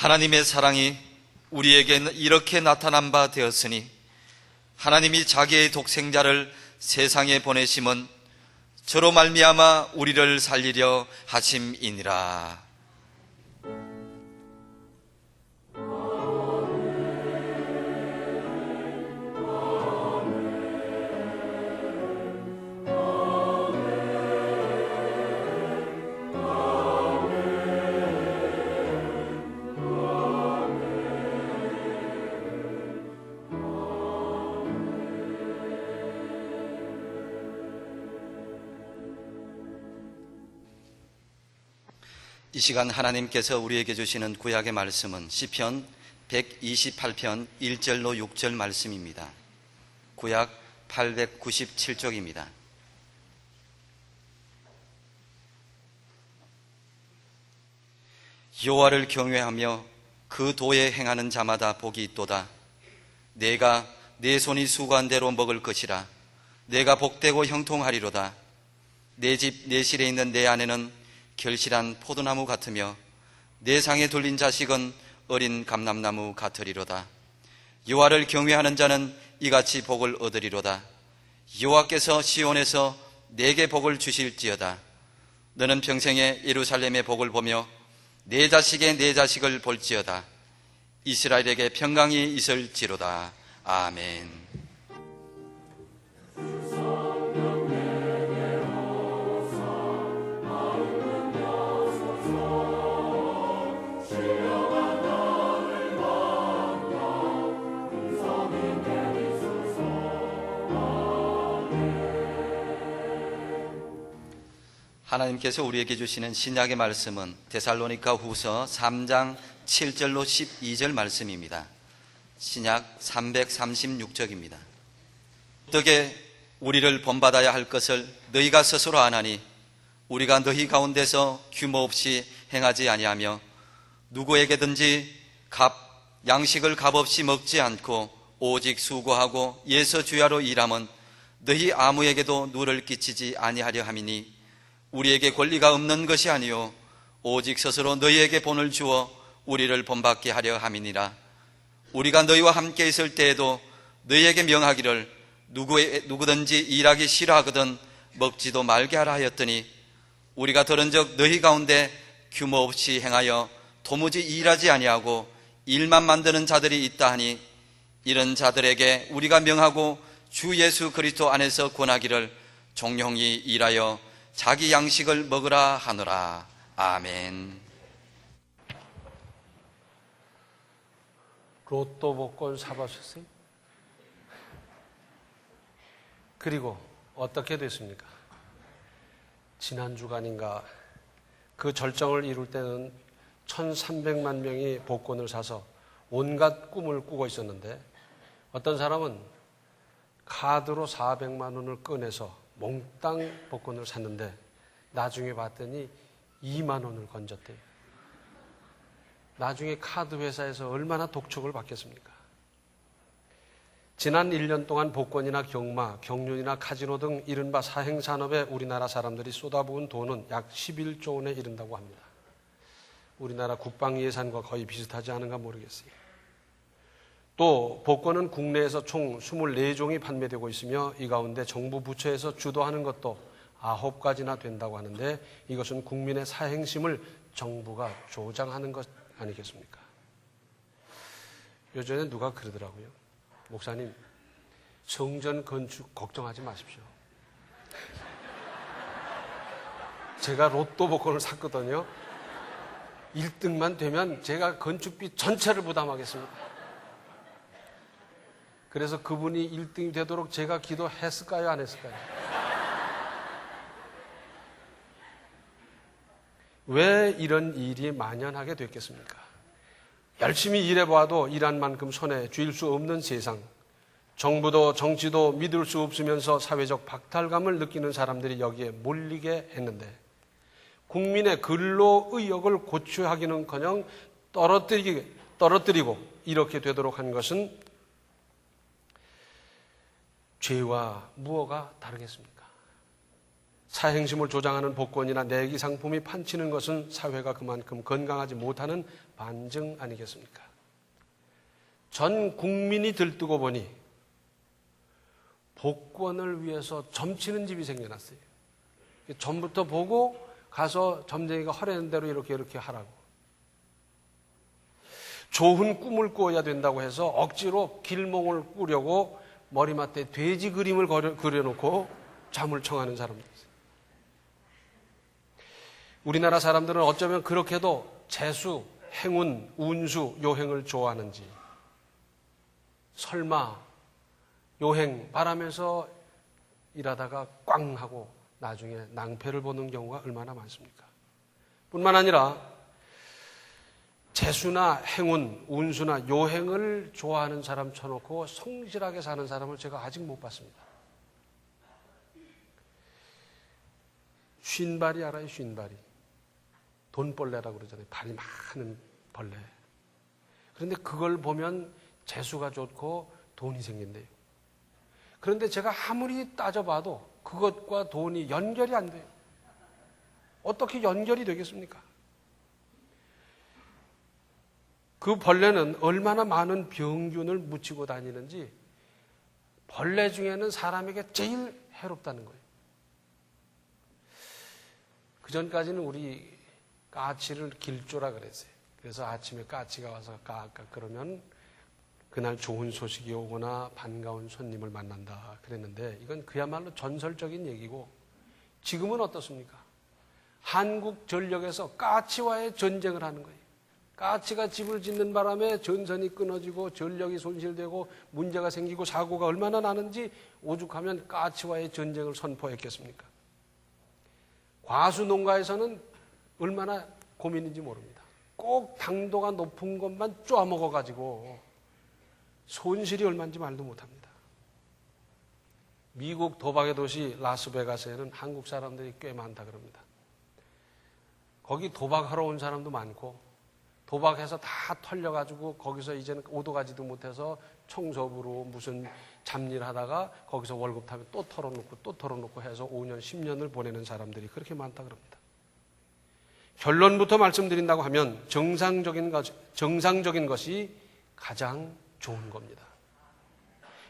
하나님의 사랑이 우리에게 이렇게 나타난 바 되었으니 하나님이 자기의 독생자를 세상에 보내심은 저로 말미암아 우리를 살리려 하심이니라. 이 시간 하나님께서 우리에게 주시는 구약의 말씀은 시편 128편 1절로 6절 말씀입니다. 구약 897쪽입니다. 여호와를 경외하며 그 도에 행하는 자마다 복이 있도다. 내가 내 손이 수고한 대로 먹을 것이라. 내가 복되고 형통하리로다. 내 집 내실에 있는 내 아내는 결실한 포도나무 같으며 내 상에 둘린 자식은 어린 감람나무 같으리로다. 여호와를 경외하는 자는 이같이 복을 얻으리로다. 여호와께서 시온에서 내게 복을 주실지어다. 너는 평생에 예루살렘의 복을 보며 내 자식의 내 자식을 볼지어다. 이스라엘에게 평강이 있을지로다. 아멘. 하나님께서 우리에게 주시는 신약의 말씀은 데살로니가 후서 3장 7절로 12절 말씀입니다. 신약 336쪽입니다. 어떻게 우리를 본받아야 할 것을 너희가 스스로 아나니 우리가 너희 가운데서 규모 없이 행하지 아니하며 누구에게든지 값 양식을 값없이 먹지 않고 오직 수고하고 예서 주야로 일함은 너희 아무에게도 누를 끼치지 아니하려 함이니 우리에게 권리가 없는 것이 아니요 오직 스스로 너희에게 본을 주어 우리를 본받게 하려 함이니라. 우리가 너희와 함께 있을 때에도 너희에게 명하기를 누구, 누구든지 일하기 싫어하거든 먹지도 말게 하라 하였더니 우리가 들은 적 너희 가운데 규모 없이 행하여 도무지 일하지 아니하고 일만 만드는 자들이 있다 하니 이런 자들에게 우리가 명하고 주 예수 그리스도 안에서 권하기를 종용히 일하여 자기 양식을 먹으라 하노라. 아멘. 로또 복권 사보셨어요? 그리고 어떻게 됐습니까? 지난 주간인가 그 절정을 이룰 때는 1,300만 명이 복권을 사서 온갖 꿈을 꾸고 있었는데 어떤 사람은 카드로 400만 원을 꺼내서 몽땅 복권을 샀는데 나중에 봤더니 2만 원을 건졌대요. 나중에 카드 회사에서 얼마나 독촉을 받겠습니까? 지난 1년 동안 복권이나 경마, 경륜이나 카지노 등 이른바 사행산업에 우리나라 사람들이 쏟아부은 돈은 약 11조 원에 이른다고 합니다. 우리나라 국방 예산과 거의 비슷하지 않은가 모르겠어요. 또 복권은 국내에서 총 24종이 판매되고 있으며 이 가운데 정부 부처에서 주도하는 것도 9가지나 된다고 하는데 이것은 국민의 사행심을 정부가 조장하는 것 아니겠습니까? 요즘에 누가 그러더라고요. 목사님, 성전 건축 걱정하지 마십시오. 제가 로또 복권을 샀거든요. 1등만 되면 제가 건축비 전체를 부담하겠습니다. 그래서 그분이 1등이 되도록 제가 기도했을까요? 안 했을까요? 왜 이런 일이 만연하게 됐겠습니까? 열심히 일해봐도 일한 만큼 손에 쥘수 없는 세상, 정부도 정치도 믿을 수 없으면서 사회적 박탈감을 느끼는 사람들이 여기에 몰리게 했는데 국민의 근로 의욕을 고취하기는커녕 떨어뜨리고 이렇게 되도록 한 것은 죄와 무엇가 다르겠습니까? 사행심을 조장하는 복권이나 내기 상품이 판치는 것은 사회가 그만큼 건강하지 못하는 반증 아니겠습니까? 전 국민이 들뜨고 보니 복권을 위해서 점치는 집이 생겨났어요. 전부터 보고 가서 점쟁이가 허라는 대로 이렇게 이렇게 하라고. 좋은 꿈을 꾸어야 된다고 해서 억지로 길몽을 꾸려고 머리맡에 돼지 그림을 그려- 그려놓고 잠을 청하는 사람들 있어요. 우리나라 사람들은 어쩌면 그렇게도 재수, 행운, 운수, 요행을 좋아하는지 설마 요행 바라면서 일하다가 꽝 하고 나중에 낭패를 보는 경우가 얼마나 많습니까? 뿐만 아니라 재수나 행운, 운수나 요행을 좋아하는 사람 쳐놓고 성실하게 사는 사람을 제가 아직 못 봤습니다. 쉰발이 알아요, 쉰발이. 돈벌레라고 그러잖아요. 발이 많은 벌레. 그런데 그걸 보면 재수가 좋고 돈이 생긴대요. 그런데 제가 아무리 따져봐도 그것과 돈이 연결이 안 돼요. 어떻게 연결이 되겠습니까? 그 벌레는 얼마나 많은 병균을 묻히고 다니는지 벌레 중에는 사람에게 제일 해롭다는 거예요. 그 전까지는 우리 까치를 길조라 그랬어요. 그래서 아침에 까치가 와서 까까 그러면 그날 좋은 소식이 오거나 반가운 손님을 만난다 그랬는데 이건 그야말로 전설적인 얘기고 지금은 어떻습니까? 한국 전력에서 까치와의 전쟁을 하는 거예요. 까치가 집을 짓는 바람에 전선이 끊어지고 전력이 손실되고 문제가 생기고 사고가 얼마나 나는지 오죽하면 까치와의 전쟁을 선포했겠습니까? 과수 농가에서는 얼마나 고민인지 모릅니다. 꼭 당도가 높은 것만 쪼아먹어 가지고 손실이 얼마인지 말도 못합니다. 미국 도박의 도시 라스베가스에는 한국 사람들이 꽤 많다 그럽니다. 거기 도박하러 온 사람도 많고 도박해서 다 털려가지고 거기서 이제는 오도 가지도 못해서 청소부로 무슨 잡일 하다가 거기서 월급 타면 또 털어놓고 또 털어놓고 해서 5년, 10년을 보내는 사람들이 그렇게 많다 그럽니다. 결론부터 말씀드린다고 하면 정상적인 것, 정상적인 것이 가장 좋은 겁니다.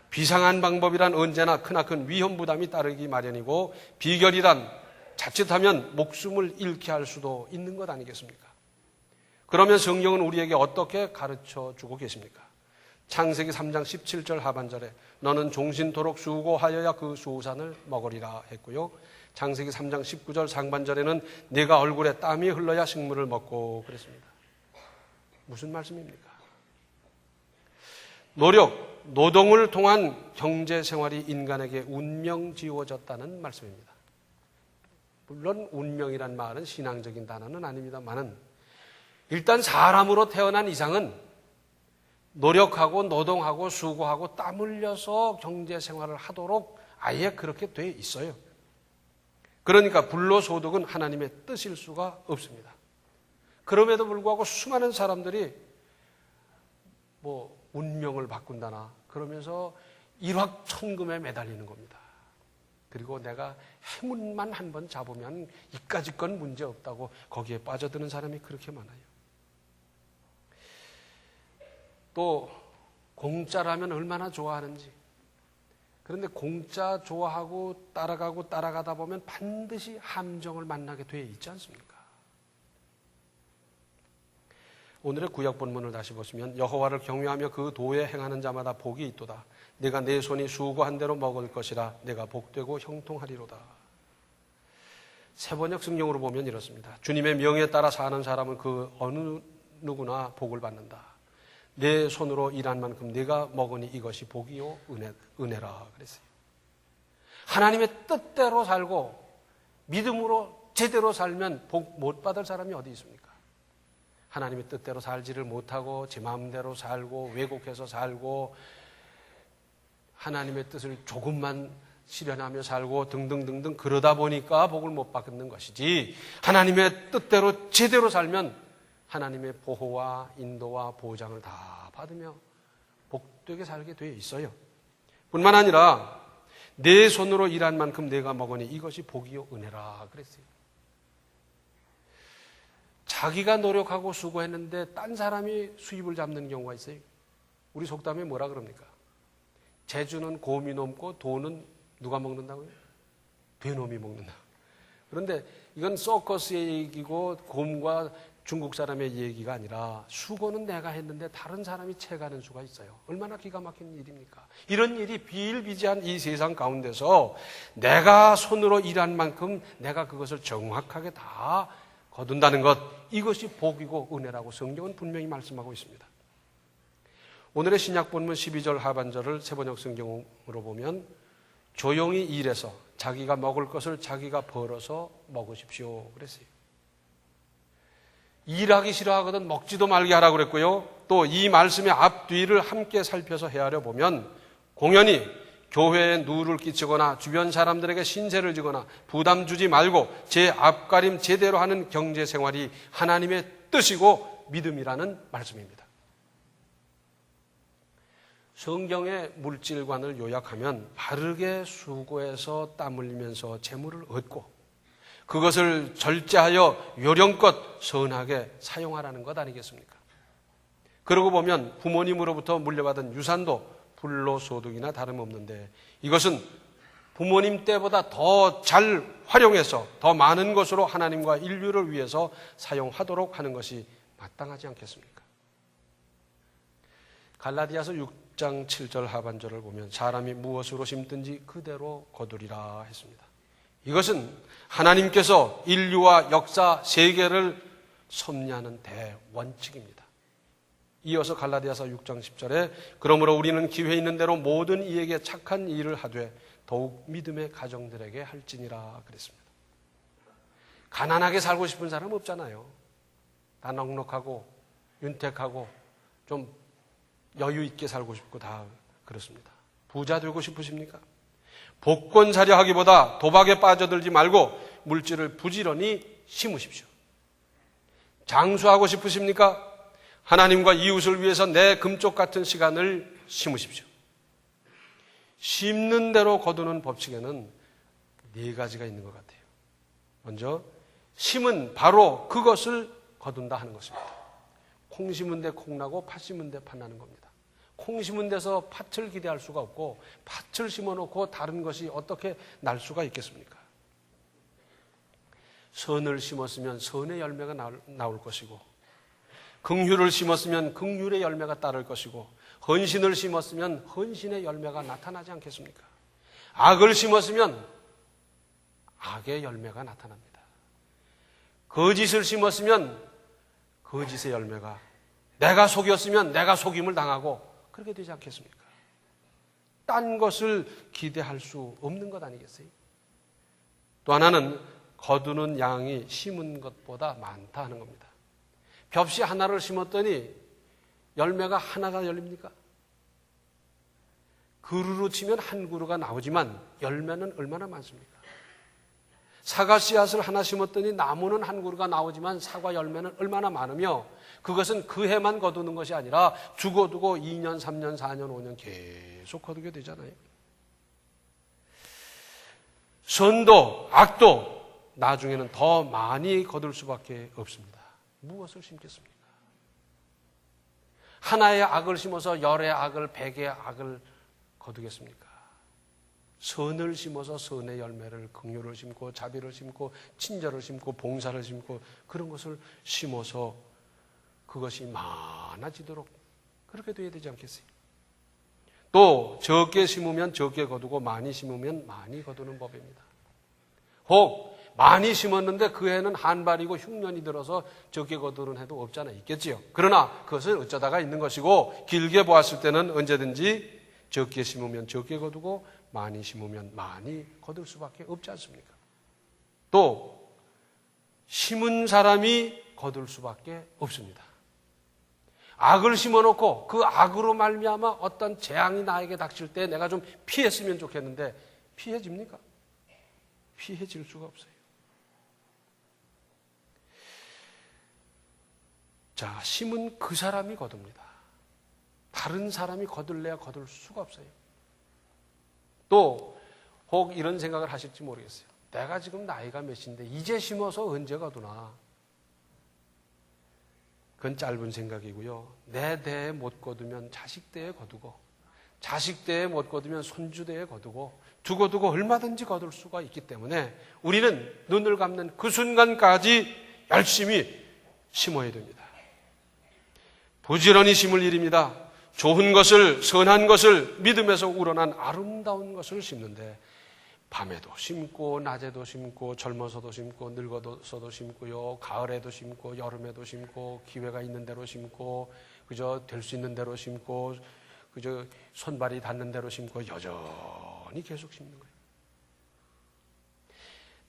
비상한 방법이란 언제나 크나큰 위험 부담이 따르기 마련이고 비결이란 자칫하면 목숨을 잃게 할 수도 있는 것 아니겠습니까? 그러면 성경은 우리에게 어떻게 가르쳐 주고 계십니까? 창세기 3장 17절 하반절에 너는 종신토록 수고하여야 그 수산을 먹으리라 했고요. 창세기 3장 19절 상반절에는 내가 얼굴에 땀이 흘러야 식물을 먹고 그랬습니다. 무슨 말씀입니까? 노력, 노동을 통한 경제 생활이 인간에게 운명 지워졌다는 말씀입니다. 물론 운명이란 말은 신앙적인 단어는 아닙니다만은 일단 사람으로 태어난 이상은 노력하고 노동하고 수고하고 땀 흘려서 경제 생활을 하도록 아예 그렇게 돼 있어요. 그러니까 불로소득은 하나님의 뜻일 수가 없습니다. 그럼에도 불구하고 수많은 사람들이 뭐 운명을 바꾼다나 그러면서 일확천금에 매달리는 겁니다. 그리고 내가 행운만 한 번 잡으면 이까짓 건 문제 없다고 거기에 빠져드는 사람이 그렇게 많아요. 또 공짜라면 얼마나 좋아하는지. 그런데 공짜 좋아하고 따라가고 따라가다 보면 반드시 함정을 만나게 돼 있지 않습니까? 오늘의 구약 본문을 다시 보시면 여호와를 경외하며 그 도에 행하는 자마다 복이 있도다. 내가 내 손이 수고한 대로 먹을 것이라 내가 복되고 형통하리로다. 세번역 성경으로 보면 이렇습니다. 주님의 명에 따라 사는 사람은 그 어느 누구나 복을 받는다. 내 손으로 일한 만큼 내가 먹으니 이것이 복이요 은혜, 은혜라 그랬어요. 하나님의 뜻대로 살고 믿음으로 제대로 살면 복 못 받을 사람이 어디 있습니까? 하나님의 뜻대로 살지를 못하고 제 마음대로 살고 왜곡해서 살고 하나님의 뜻을 조금만 실현하며 살고 등등등등 그러다 보니까 복을 못 받는 것이지 하나님의 뜻대로 제대로 살면 하나님의 보호와 인도와 보장을 다 받으며 복되게 살게 되어 있어요. 뿐만 아니라 내 손으로 일한 만큼 내가 먹으니 이것이 복이요 은혜라 그랬어요. 자기가 노력하고 수고했는데 딴 사람이 수입을 잡는 경우가 있어요. 우리 속담에 뭐라 그럽니까? 재주는 곰이 넘고 돈은 누가 먹는다고요? 되놈이 먹는다. 그런데 이건 서커스의 얘기고 곰과 중국 사람의 얘기가 아니라 수고는 내가 했는데 다른 사람이 채가는 수가 있어요. 얼마나 기가 막힌 일입니까? 이런 일이 비일비재한 이 세상 가운데서 내가 손으로 일한 만큼 내가 그것을 정확하게 다 거둔다는 것 이것이 복이고 은혜라고 성경은 분명히 말씀하고 있습니다. 오늘의 신약 본문 12절 하반절을 세번역 성경으로 보면 조용히 일해서 자기가 먹을 것을 자기가 벌어서 먹으십시오 그랬어요. 일하기 싫어하거든 먹지도 말게 하라고 그랬고요. 또 이 말씀의 앞뒤를 함께 살펴서 헤아려 보면 공연히 교회에 누를 끼치거나 주변 사람들에게 신세를 지거나 부담 주지 말고 제 앞가림 제대로 하는 경제 생활이 하나님의 뜻이고 믿음이라는 말씀입니다. 성경의 물질관을 요약하면 바르게 수고해서 땀 흘리면서 재물을 얻고 그것을 절제하여 요령껏 선하게 사용하라는 것 아니겠습니까? 그러고 보면 부모님으로부터 물려받은 유산도 불로소득이나 다름없는데 이것은 부모님 때보다 더 잘 활용해서 더 많은 것으로 하나님과 인류를 위해서 사용하도록 하는 것이 마땅하지 않겠습니까? 갈라디아서 6장 7절 하반절을 보면 사람이 무엇으로 심든지 그대로 거두리라 했습니다. 이것은 하나님께서 인류와 역사 세계를 섭리하는 대원칙입니다. 이어서 갈라디아서 6장 10절에 그러므로 우리는 기회 있는 대로 모든 이에게 착한 일을 하되 더욱 믿음의 가정들에게 할지니라 그랬습니다. 가난하게 살고 싶은 사람 없잖아요. 다 넉넉하고 윤택하고 좀 여유 있게 살고 싶고 다 그렇습니다. 부자 되고 싶으십니까? 복권 사려 하기보다 도박에 빠져들지 말고 물질을 부지런히 심으십시오. 장수하고 싶으십니까? 하나님과 이웃을 위해서 내 금쪽 같은 시간을 심으십시오. 심는 대로 거두는 법칙에는 네 가지가 있는 것 같아요. 먼저 심은 바로 그것을 거둔다 하는 것입니다. 콩 심은 데 콩 나고 팥 심은 데 팥 나는 겁니다. 콩 심은 데서 팥을 기대할 수가 없고 팥을 심어 놓고 다른 것이 어떻게 날 수가 있겠습니까? 선을 심었으면 선의 열매가 나올, 나올 것이고 긍휼을 심었으면 긍휼의 열매가 따를 것이고 헌신을 심었으면 헌신의 열매가 나타나지 않겠습니까? 악을 심었으면 악의 열매가 나타납니다. 거짓을 심었으면 거짓의 열매가 내가 속였으면 내가 속임을 당하고 그렇게 되지 않겠습니까? 딴 것을 기대할 수 없는 것 아니겠어요? 또 하나는 거두는 양이 심은 것보다 많다 하는 겁니다. 벽시 하나를 심었더니 열매가 하나가 열립니까? 그루로 치면 한 그루가 나오지만 열매는 얼마나 많습니까? 사과 씨앗을 하나 심었더니 나무는 한 그루가 나오지만 사과 열매는 얼마나 많으며 그것은 그 해만 거두는 것이 아니라 죽어두고 2년, 3년, 4년, 5년 계속 거두게 되잖아요. 선도, 악도 나중에는 더 많이 거둘 수밖에 없습니다. 무엇을 심겠습니까? 하나의 악을 심어서 열의 악을, 백의 악을 거두겠습니까? 선을 심어서 선의 열매를 긍휼을 심고 자비를 심고 친절을 심고 봉사를 심고 그런 것을 심어서 그것이 많아지도록 그렇게 돼야 되지 않겠어요? 또 적게 심으면 적게 거두고 많이 심으면 많이 거두는 법입니다. 혹 많이 심었는데 그 해는 한발이고 흉년이 들어서 적게 거두는 해도 없잖아 있겠지요. 그러나 그것은 어쩌다가 있는 것이고 길게 보았을 때는 언제든지 적게 심으면 적게 거두고 많이 심으면 많이 거둘 수밖에 없지 않습니까? 또 심은 사람이 거둘 수밖에 없습니다. 악을 심어놓고 그 악으로 말미암아 어떤 재앙이 나에게 닥칠 때 내가 좀 피했으면 좋겠는데 피해집니까? 피해질 수가 없어요. 자, 심은 그 사람이 거둡니다. 다른 사람이 거둘래야 거둘 수가 없어요. 또 혹 이런 생각을 하실지 모르겠어요. 내가 지금 나이가 몇인데 이제 심어서 언제 거두나. 그건 짧은 생각이고요. 내 대에 못 거두면 자식 대에 거두고 자식 대에 못 거두면 손주 대에 거두고 두고두고 얼마든지 거둘 수가 있기 때문에 우리는 눈을 감는 그 순간까지 열심히 심어야 됩니다. 부지런히 심을 일입니다. 좋은 것을, 선한 것을 믿음에서 우러난 아름다운 것을 심는데 밤에도 심고 낮에도 심고 젊어서도 심고 늙어서도 심고요 가을에도 심고 여름에도 심고 기회가 있는 대로 심고 그저 될 수 있는 대로 심고 그저 손발이 닿는 대로 심고 여전히 계속 심는 거예요.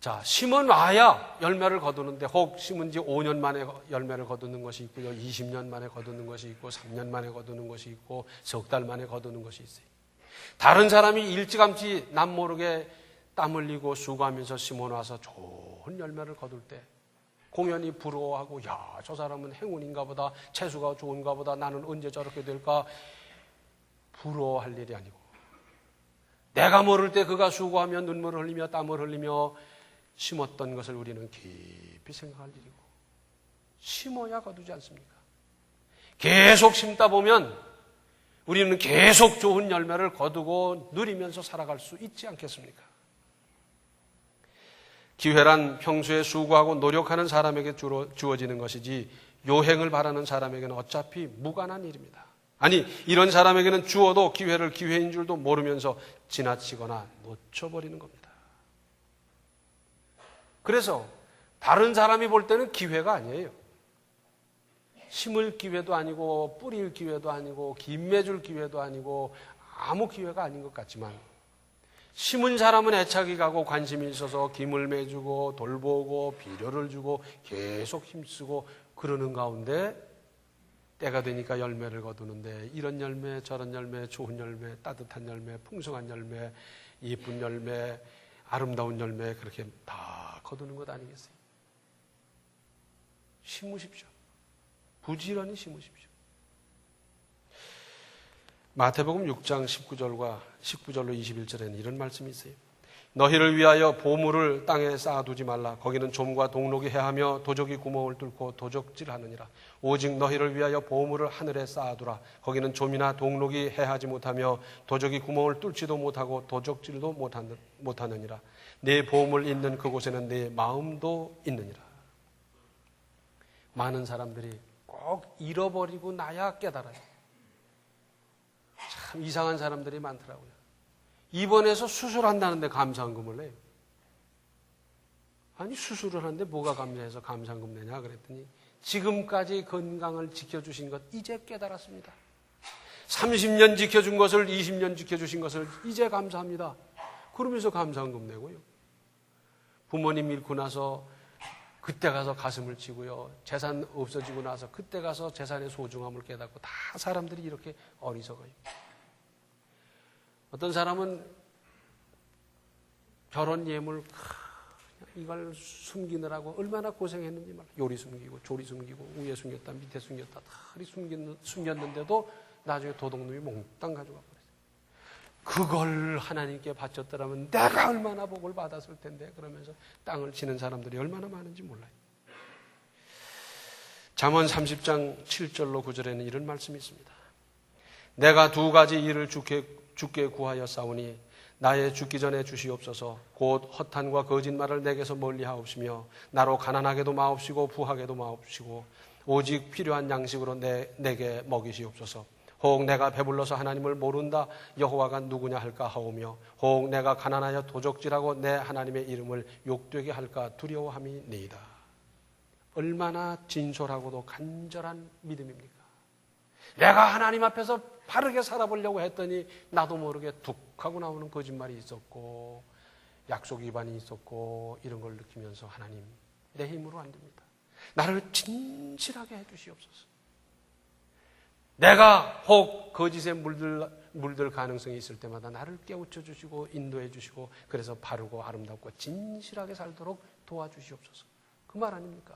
자, 심은 와야 열매를 거두는데 혹 심은 지 5년 만에 열매를 거두는 것이 있고요. 20년 만에 거두는 것이 있고 3년 만에 거두는 것이 있고 석 달 만에 거두는 것이 있어요. 다른 사람이 일찌감치 남 모르게 땀 흘리고 수고하면서 심어 놔서 좋은 열매를 거둘 때 공연히 부러워하고 야, 저 사람은 행운인가 보다. 채수가 좋은가 보다. 나는 언제 저렇게 될까? 부러워할 일이 아니고 내가 모를 때 그가 수고하며 눈물을 흘리며 땀을 흘리며 심었던 것을 우리는 깊이 생각할 일이고 심어야 거두지 않습니까? 계속 심다 보면 우리는 계속 좋은 열매를 거두고 누리면서 살아갈 수 있지 않겠습니까? 기회란 평소에 수고하고 노력하는 사람에게 주어지는 것이지 요행을 바라는 사람에게는 어차피 무관한 일입니다. 아니, 이런 사람에게는 주어도 기회를 기회인 줄도 모르면서 지나치거나 놓쳐버리는 겁니다. 그래서 다른 사람이 볼 때는 기회가 아니에요. 심을 기회도 아니고 뿌릴 기회도 아니고 김매줄 기회도 아니고 아무 기회가 아닌 것 같지만 심은 사람은 애착이 가고 관심이 있어서 김을 매주고 돌보고 비료를 주고 계속 힘쓰고 그러는 가운데 때가 되니까 열매를 거두는데 이런 열매 저런 열매 좋은 열매 따뜻한 열매 풍성한 열매 예쁜 열매 아름다운 열매 그렇게 다 거두는 것 아니겠어요? 심으십시오. 부지런히 심으십시오. 마태복음 6장 19절과 19절로 21절에는 이런 말씀이 있어요. 너희를 위하여 보물을 땅에 쌓아두지 말라. 거기는 좀과 동록이 해하며 도적이 구멍을 뚫고 도적질하느니라. 오직 너희를 위하여 보물을 하늘에 쌓아두라. 거기는 좀이나 동록이 해하지 못하며 도적이 구멍을 뚫지도 못하고 도적질도 못하느니라. 내 보물 있는 그곳에는 내 마음도 있느니라. 많은 사람들이 꼭 잃어버리고 나야 깨달아요. 참 이상한 사람들이 많더라고요. 입원해서 수술한다는데 감상금을 내요. 아니 수술을 하는데 뭐가 감사해서 감상금 내냐 그랬더니 지금까지 건강을 지켜주신 것 이제 깨달았습니다. 30년 지켜준 것을 20년 지켜주신 것을 이제 감사합니다. 그러면서 감상금 내고요. 부모님 잃고 나서 그때 가서 가슴을 치고요. 재산 없어지고 나서 그때 가서 재산의 소중함을 깨닫고 다 사람들이 이렇게 어리석어요. 어떤 사람은 결혼 예물 이걸 숨기느라고 얼마나 고생했는지 말 요리 숨기고 조리 숨기고 위에 숨겼다 밑에 숨겼다 다 숨겼는데도 나중에 도둑놈이 몽땅 가져가 버렸어요. 그걸 하나님께 바쳤더라면 내가 얼마나 복을 받았을 텐데 그러면서 땅을 치는 사람들이 얼마나 많은지 몰라요. 잠언 30장 7절로 9절에는 이런 말씀이 있습니다. 내가 두 가지 일을 주께, 주께 구하여 싸우니 나의 죽기 전에 주시옵소서 곧 허탄과 거짓말을 내게서 멀리 하옵시며 나로 가난하게도 마옵시고 부하게도 마옵시고 오직 필요한 양식으로 내, 내게 먹이시옵소서 혹 내가 배불러서 하나님을 모른다 여호와가 누구냐 할까 하오며 혹 내가 가난하여 도적질하고 내 하나님의 이름을 욕되게 할까 두려워함이 네이다. 얼마나 진솔하고도 간절한 믿음입니까? 내가 하나님 앞에서 바르게 살아보려고 했더니 나도 모르게 툭 하고 나오는 거짓말이 있었고 약속 위반이 있었고 이런 걸 느끼면서 하나님 내 힘으로 안 됩니다. 나를 진실하게 해주시옵소서. 내가 혹 거짓에 물들, 물들 가능성이 있을 때마다 나를 깨우쳐 주시고 인도해 주시고 그래서 바르고 아름답고 진실하게 살도록 도와주시옵소서. 그 말 아닙니까?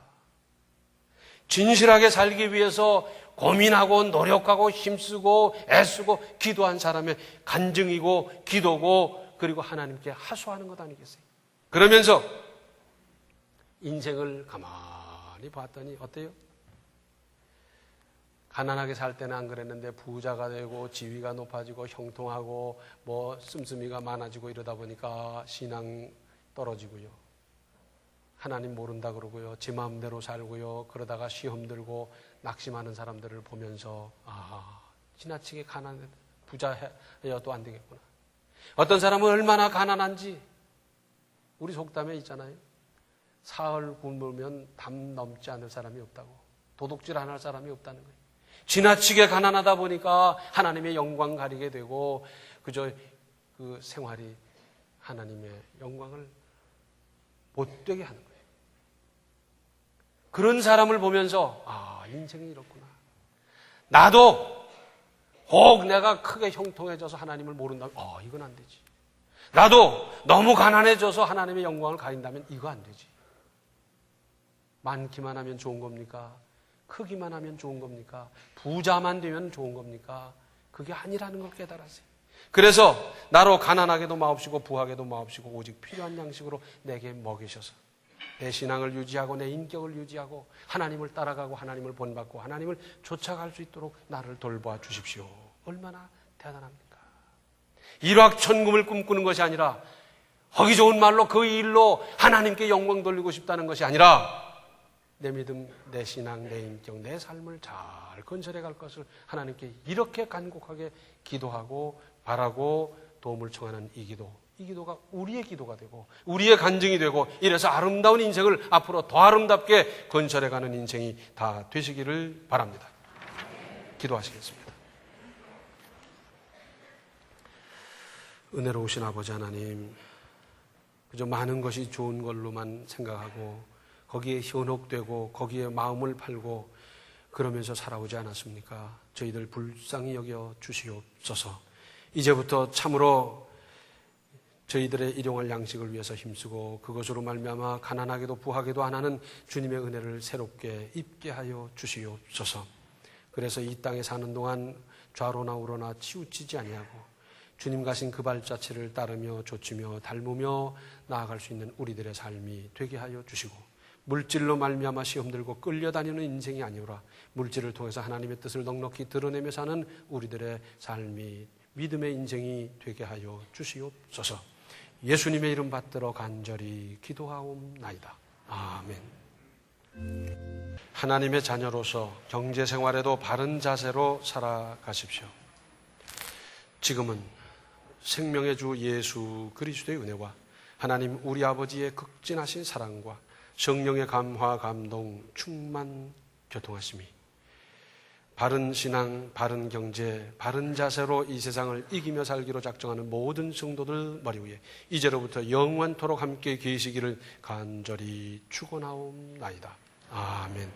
진실하게 살기 위해서 고민하고 노력하고 힘쓰고 애쓰고 기도한 사람의 간증이고 기도고 그리고 하나님께 하소하는 것 아니겠어요? 그러면서 인생을 가만히 봤더니 어때요? 가난하게 살 때는 안 그랬는데 부자가 되고 지위가 높아지고 형통하고 뭐 씀씀이가 많아지고 이러다 보니까 신앙 떨어지고요. 하나님 모른다 그러고요. 제 마음대로 살고요. 그러다가 시험 들고 낙심하는 사람들을 보면서 아 지나치게 가난해 부자여도 안 되겠구나. 어떤 사람은 얼마나 가난한지 우리 속담에 있잖아요. 사흘 굶으면 담 넘지 않을 사람이 없다고. 도둑질 안 할 사람이 없다는 거예요. 지나치게 가난하다 보니까 하나님의 영광 가리게 되고 그저 그 생활이 하나님의 영광을 못되게 하는 거예요. 그런 사람을 보면서 아 인생이 이렇구나. 나도 혹 내가 크게 형통해져서 하나님을 모른다면 어 이건 안 되지. 나도 너무 가난해져서 하나님의 영광을 가린다면 이거 안 되지. 많기만 하면 좋은 겁니까? 크기만 하면 좋은 겁니까? 부자만 되면 좋은 겁니까? 그게 아니라는 걸 깨달았어요. 그래서 나로 가난하게도 마옵시고 부하게도 마옵시고 오직 필요한 양식으로 내게 먹이셔서 내 신앙을 유지하고 내 인격을 유지하고 하나님을 따라가고 하나님을 본받고 하나님을 쫓아갈 수 있도록 나를 돌봐 주십시오. 얼마나 대단합니까? 일확천금을 꿈꾸는 것이 아니라 허기 좋은 말로 그 일로 하나님께 영광 돌리고 싶다는 것이 아니라 내 믿음, 내 신앙, 내 인격, 내 삶을 잘 건설해 갈 것을 하나님께 이렇게 간곡하게 기도하고 바라고 도움을 청하는 이 기도. 이 기도가 우리의 기도가 되고 우리의 간증이 되고 이래서 아름다운 인생을 앞으로 더 아름답게 건설해 가는 인생이 다 되시기를 바랍니다. 기도하시겠습니다. 은혜로우신 아버지 하나님, 그저 많은 것이 좋은 걸로만 생각하고 거기에 현혹되고 거기에 마음을 팔고 그러면서 살아오지 않았습니까? 저희들 불쌍히 여겨 주시옵소서. 이제부터 참으로 저희들의 일용할 양식을 위해서 힘쓰고 그것으로 말미암아 가난하게도 부하게도 안 하는 주님의 은혜를 새롭게 입게 하여 주시옵소서. 그래서 이 땅에 사는 동안 좌로나 우로나 치우치지 아니하고 주님 가신 그 발자취를 따르며 좇으며 닮으며 나아갈 수 있는 우리들의 삶이 되게 하여 주시고 물질로 말미암아 시험 들고 끌려다니는 인생이 아니오라 물질을 통해서 하나님의 뜻을 넉넉히 드러내며 사는 우리들의 삶이 믿음의 인생이 되게 하여 주시옵소서. 예수님의 이름 받들어 간절히 기도하옵나이다. 아멘. 하나님의 자녀로서 경제 생활에도 바른 자세로 살아가십시오. 지금은 생명의 주 예수 그리스도의 은혜와 하나님 우리 아버지의 극진하신 사랑과 성령의 감화 감동 충만 교통하심이 바른 신앙, 바른 경제, 바른 자세로 이 세상을 이기며 살기로 작정하는 모든 성도들 머리 위에 이제로부터 영원토록 함께 계시기를 간절히 축원하옵나이다. 아멘.